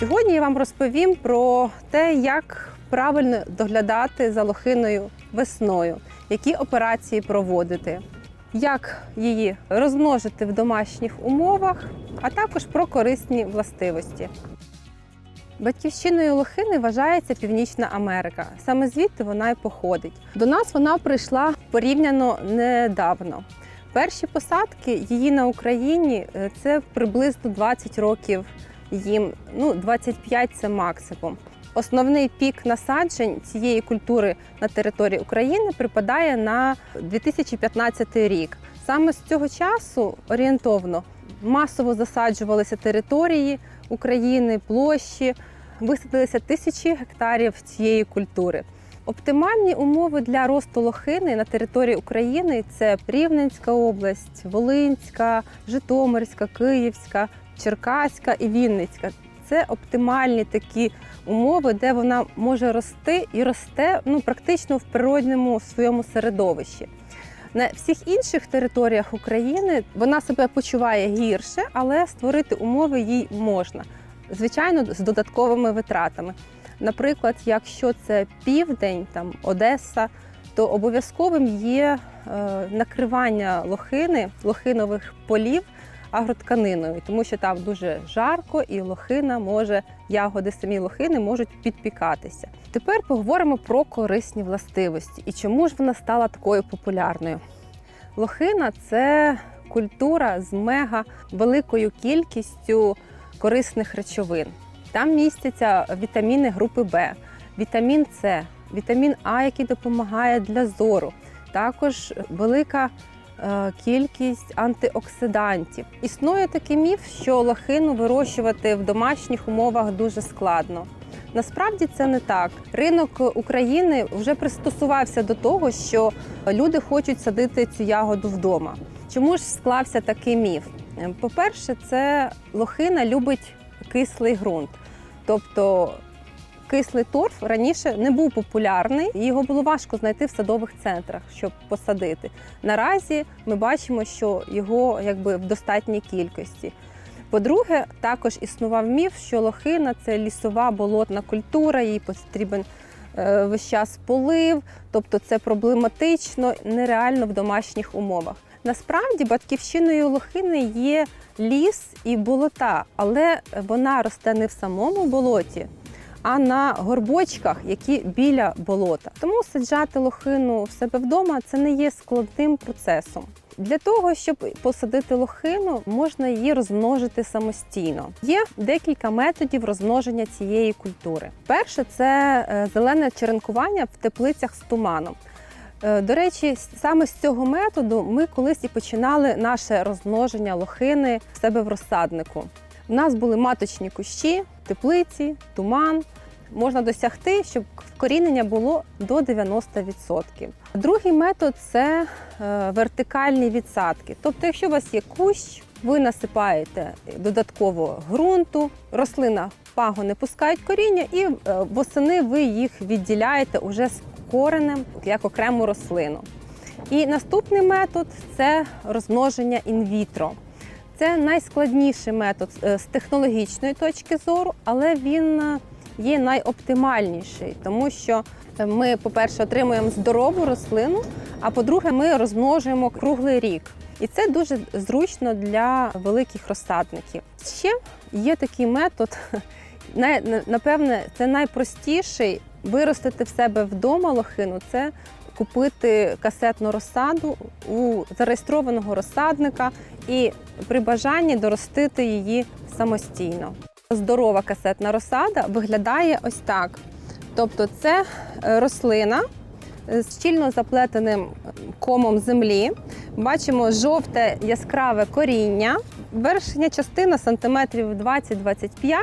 Сьогодні я вам розповім про те, як правильно доглядати за лохиною весною, які операції проводити, як її розмножити в домашніх умовах, а також про корисні властивості. Батьківщиною лохини вважається Північна Америка. Саме звідти вона й походить. До нас вона прийшла порівняно недавно. Перші посадки її на Україні е, це приблизно 20 років їм, ну 25 це максимум. Основний пік насаджень цієї культури на території України припадає на 2015 рік. Саме з цього часу орієнтовно масово засаджувалися території України, площі, висадилися тисячі гектарів цієї культури. Оптимальні умови для росту лохини на території України це Рівненська область, Волинська, Житомирська, Київська, Черкаська і Вінницька. Це оптимальні такі умови, де вона може рости і росте ну, практично в природньому своєму середовищі. На всіх інших територіях України вона себе почуває гірше, але створити умови їй можна. Звичайно, з додатковими витратами. Наприклад, якщо це південь, там Одеса, то обов'язковим є е, накривання лохини, лохинових полів агротканиною, тому що там дуже жарко і лохина може, ягоди самі лохини можуть підпікатися. Тепер поговоримо про корисні властивості і чому ж вона стала такою популярною. Лохина це культура з мега великою кількістю корисних речовин. Там містяться вітаміни групи Б, вітамін С, вітамін А, який допомагає для зору. Також велика кількість антиоксидантів. Існує такий міф, що лохину вирощувати в домашніх умовах дуже складно. Насправді це не так. Ринок України вже пристосувався до того, що люди хочуть садити цю ягоду вдома. Чому ж склався такий міф? Е, По-перше, це лохина любить кислий ґрунт. Тобто кислий торф раніше не був популярний, і його було важко знайти в садових центрах, щоб посадити. Наразі ми бачимо, що його якби в достатній кількості. По-друге, також існував міф, що лохина це лісова болотна культура, їй потрібен е, весь час полив, тобто це проблематично, нереально в домашніх умовах. Насправді батьківщиною лохини є ліс і болота, але вона росте не в самому болоті, а на горбочках, які біля болота. Тому саджати лохину в себе вдома це не є складним процесом. Для того, щоб посадити лохину, можна її розмножити самостійно. Є декілька методів розмноження цієї культури. Перше це е, зелене черенкування в теплицях з туманом. Е, До речі, саме з цього методу ми колись і починали наше розмноження лохини в себе в розсаднику. У нас були маточні кущі, теплиці, туман. Можна досягти, щоб вкорінення було до 90%. Другий метод це е, вертикальні відсадки. Тобто, якщо у вас є кущ, ви насипаєте додатково ґрунту, рослина пагони пускають коріння, і е, восени ви їх відділяєте уже з коренем як окрему рослину. І наступний метод це розмноження інвітро. Це найскладніший метод е, з технологічної точки зору, але він е, є найоптимальніший, тому що ми, по-перше, отримуємо здорову рослину, а по-друге, ми розмножуємо круглий рік. І це дуже зручно для великих розсадників. Ще є такий метод, напевне, це найпростіший виростити в себе вдома лохину. Це купити касетну розсаду у зареєстрованого розсадника і при бажанні доростити її самостійно. Здорова касетна розсада виглядає ось так. Тобто, це е, рослина з щільно заплетеним комом землі. Бачимо жовте яскраве коріння. Верхня частина сантиметрів 20-25,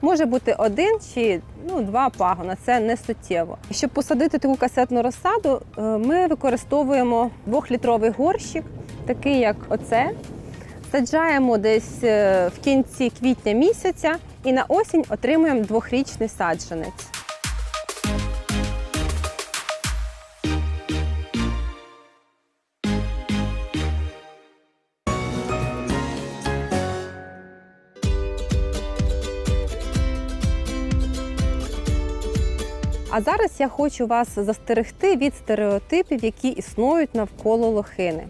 може бути один чи ну, два пагона. Це не суттєво. Щоб посадити таку касетну розсаду, е, ми використовуємо двохлітровий горщик, такий як оце. Саджаємо десь е, в кінці квітня місяця і на осінь отримуємо двохрічний саджанець. А зараз я хочу вас застерегти від стереотипів, які існують навколо лохини.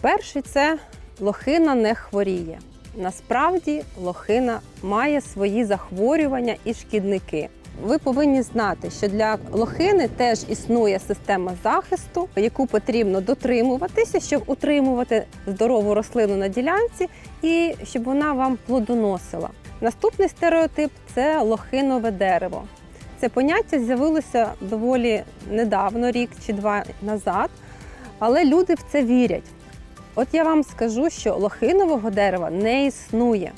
Перший це лохина не хворіє. Насправді лохина має свої захворювання і шкідники. Ви повинні знати, що для лохини теж існує система захисту, яку потрібно дотримуватися, щоб утримувати здорову рослину на ділянці і щоб вона вам плодоносила. Наступний стереотип це лохинове дерево. Це поняття з'явилося доволі недавно, рік чи два назад, але люди в це вірять. От я вам скажу, що лохинового дерева не існує.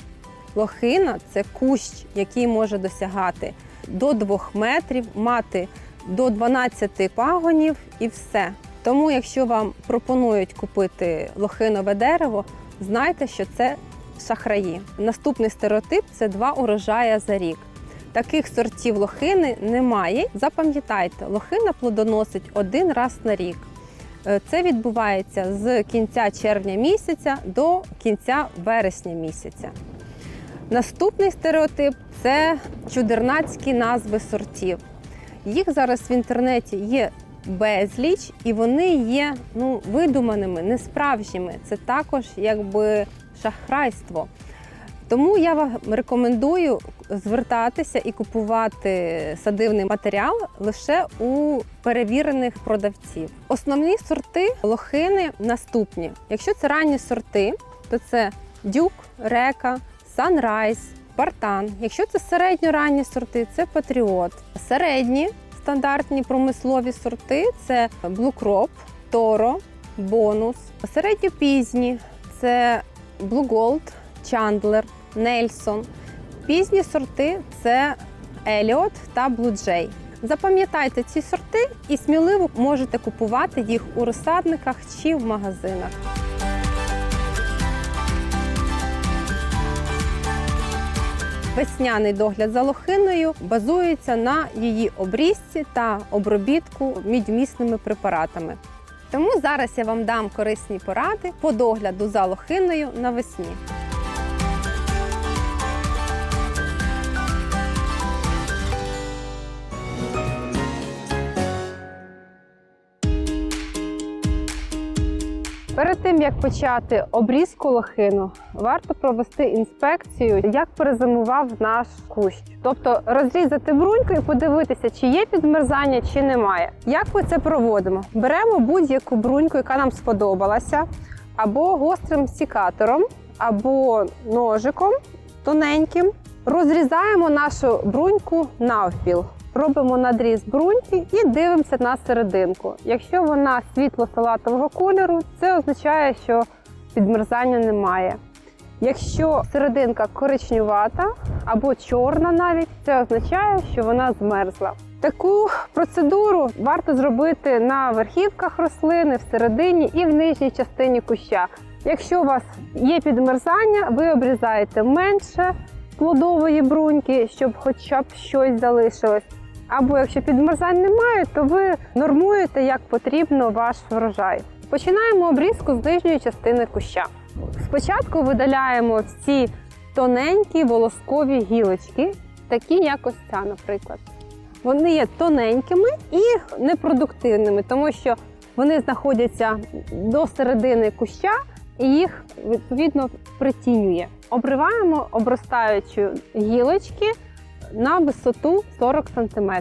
Лохина це кущ, який може досягати до 2 метрів, мати до 12 пагонів і все. Тому, якщо вам пропонують купити лохинове дерево, знайте, що це шахраї. Наступний стереотип це два урожая за рік. Таких сортів лохини немає. Запам'ятайте, лохина плодоносить один раз на рік. Е, Це відбувається з кінця червня місяця до кінця вересня місяця. Наступний стереотип це чудернацькі назви сортів. Їх зараз в інтернеті є безліч, і вони є ну, видуманими, несправжніми. Це також якби шахрайство. Тому я вам рекомендую звертатися і купувати садивний матеріал лише у перевірених продавців. Основні сорти лохини наступні. Якщо це ранні сорти, то це дюк, река, санрайз, партан. Якщо це середньоранні сорти, це патріот. Середні стандартні промислові сорти це блукроп, торо, бонус. Середньопізні це Gold, Чандлер, Нельсон. Пізні сорти це Еліот та Блуджей. Запам'ятайте ці сорти і сміливо можете купувати їх у розсадниках чи в магазинах. Весняний догляд за лохиною базується на її обрізці та обробітку мідьмісними препаратами. Тому зараз я вам дам корисні поради по догляду за лохиною навесні. Тим як почати обрізку лохину, варто провести інспекцію, як перезимував наш кущ. Тобто розрізати бруньку і подивитися, чи є підмерзання, чи немає. Як ми це проводимо? Беремо будь-яку бруньку, яка нам сподобалася, або гострим сікатором, або ножиком тоненьким. Розрізаємо нашу бруньку навпіл. Робимо надріз бруньки і дивимося на серединку. Якщо вона світло-салатового кольору, це означає, що підмерзання немає. Якщо серединка коричневата або чорна навіть, це означає, що вона змерзла. Таку процедуру варто зробити на верхівках рослини, всередині і в нижній частині куща. Якщо у вас є підмерзання, ви обрізаєте менше плодової бруньки, щоб хоча б щось залишилось. Або якщо підмерзань немає, то ви нормуєте як потрібно ваш врожай. Починаємо обрізку з нижньої частини куща. Спочатку видаляємо всі тоненькі волоскові гілочки, такі як ось ця, наприклад. Вони є тоненькими і непродуктивними, тому що вони знаходяться до середини куща і їх відповідно притінює. Обриваємо обростаючі гілочки на висоту 40 см.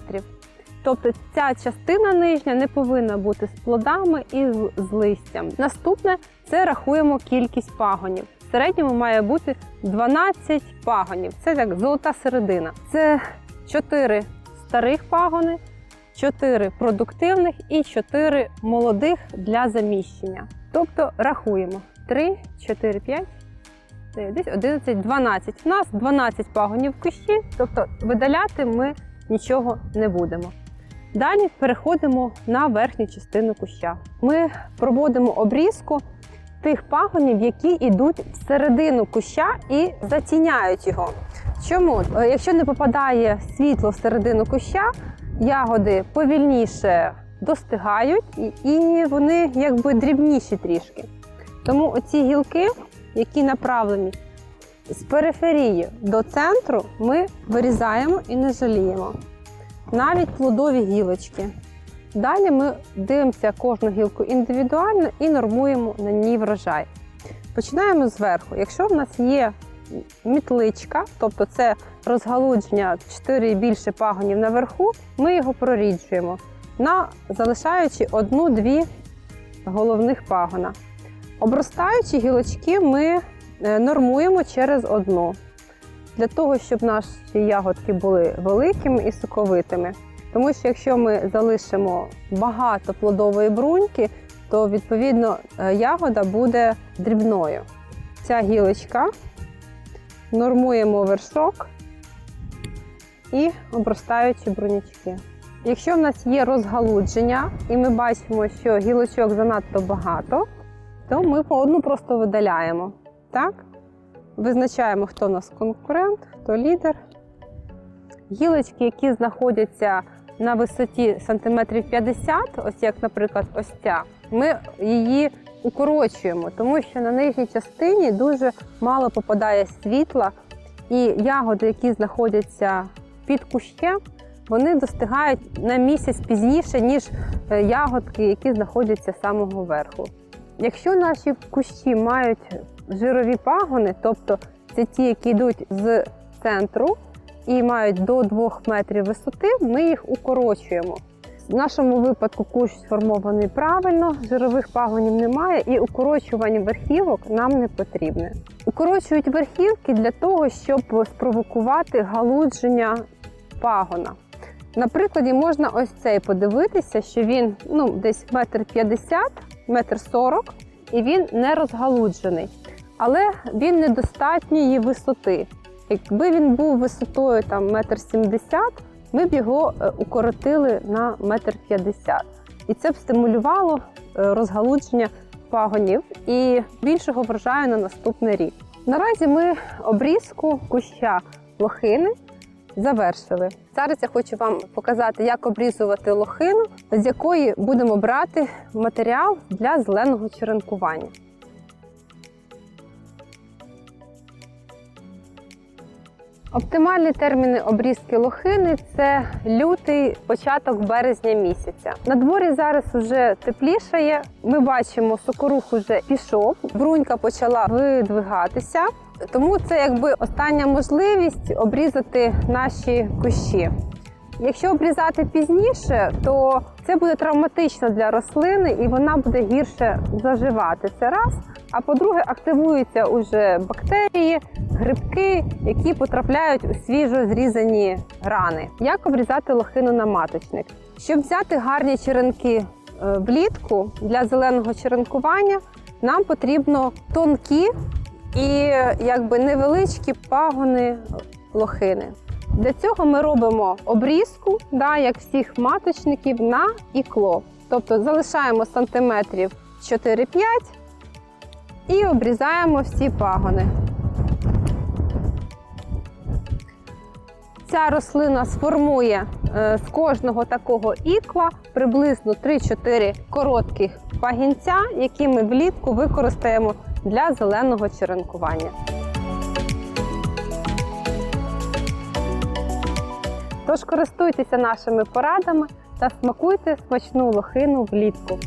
Тобто ця частина нижня не повинна бути з плодами і з- листям. Наступне це рахуємо кількість пагонів. В середньому має бути 12 пагонів. Це як золота середина. Це 4 старих пагони, 4 продуктивних і 4 молодих для заміщення. Тобто рахуємо 3, 4, 5, 9, 10, 11, 12. У нас 12 пагонів в кущі, тобто видаляти ми нічого не будемо. Далі переходимо на верхню частину куща. Ми проводимо обрізку тих пагонів, які йдуть всередину куща і затіняють його. Чому? Е, Якщо не попадає світло всередину куща, ягоди повільніше достигають і вони якби дрібніші трішки. Тому оці гілки, які направлені з периферії до центру, ми вирізаємо і не жаліємо. Навіть плодові гілочки. Далі ми дивимося кожну гілку індивідуально і нормуємо на ній врожай. Починаємо зверху. Якщо в нас є мітличка, тобто це розгалудження 4 і більше пагонів наверху, ми його проріджуємо, на, залишаючи одну-дві головних пагона. Обростаючі гілочки ми е, нормуємо через одну, для того, щоб наші ягодки були великими і соковитими. Тому що якщо ми залишимо багато плодової бруньки, то відповідно е, ягода буде дрібною. Ця гілочка нормуємо вершок і обростаючі брунячки. Якщо в нас є розгалудження, і ми бачимо, що гілочок занадто багато, то ми по одну просто видаляємо. Так? Визначаємо, хто у нас конкурент, хто лідер. Гілочки, які знаходяться на висоті сантиметрів 50, ось як, наприклад, ось ця, ми її укорочуємо, тому що на нижній частині дуже мало попадає світла, і ягоди, які знаходяться під кущем, вони достигають на місяць пізніше, ніж е, ягодки, які знаходяться з самого верху. Якщо наші кущі мають жирові пагони, тобто це ті, які йдуть з центру і мають до 2 метрів висоти, ми їх укорочуємо. В нашому випадку кущ сформований правильно, жирових пагонів немає, і укорочування верхівок нам не потрібне. Укорочують верхівки для того, щоб спровокувати галудження пагона. На прикладі можна ось цей подивитися, що він ну, десь метр п'ятдесят, метр сорок, і він не розгалуджений. Але він недостатньої висоти. Якби він був висотою там метр сімдесят, ми б його е, укоротили на метр п'ятдесят. І це б стимулювало е, розгалудження пагонів і більшого врожаю на наступний рік. Наразі ми обрізку куща лохини завершили. Зараз я хочу вам показати, як обрізувати лохину, з якої будемо брати матеріал для зеленого черенкування. Оптимальні терміни обрізки лохини це лютий, початок березня місяця. На дворі зараз вже теплішає. Ми бачимо, сокорух вже пішов, брунька почала видвигатися. Тому це якби остання можливість обрізати наші кущі. Якщо обрізати пізніше, то це буде травматично для рослини і вона буде гірше заживати. Це раз. А по-друге, активуються уже бактерії, грибки, які потрапляють у свіжо зрізані рани. Як обрізати лохину на маточник? Щоб взяти гарні черенки е, влітку для зеленого черенкування, нам потрібно тонкі і якби невеличкі пагони лохини. Для цього ми робимо обрізку, да, як всіх маточників, на ікло. Тобто залишаємо сантиметрів 4-5 і обрізаємо всі пагони. Ця рослина сформує е, з кожного такого ікла приблизно 3-4 коротких пагінця, які ми влітку використаємо для зеленого черенкування. Тож користуйтеся нашими порадами та смакуйте смачну лохину влітку.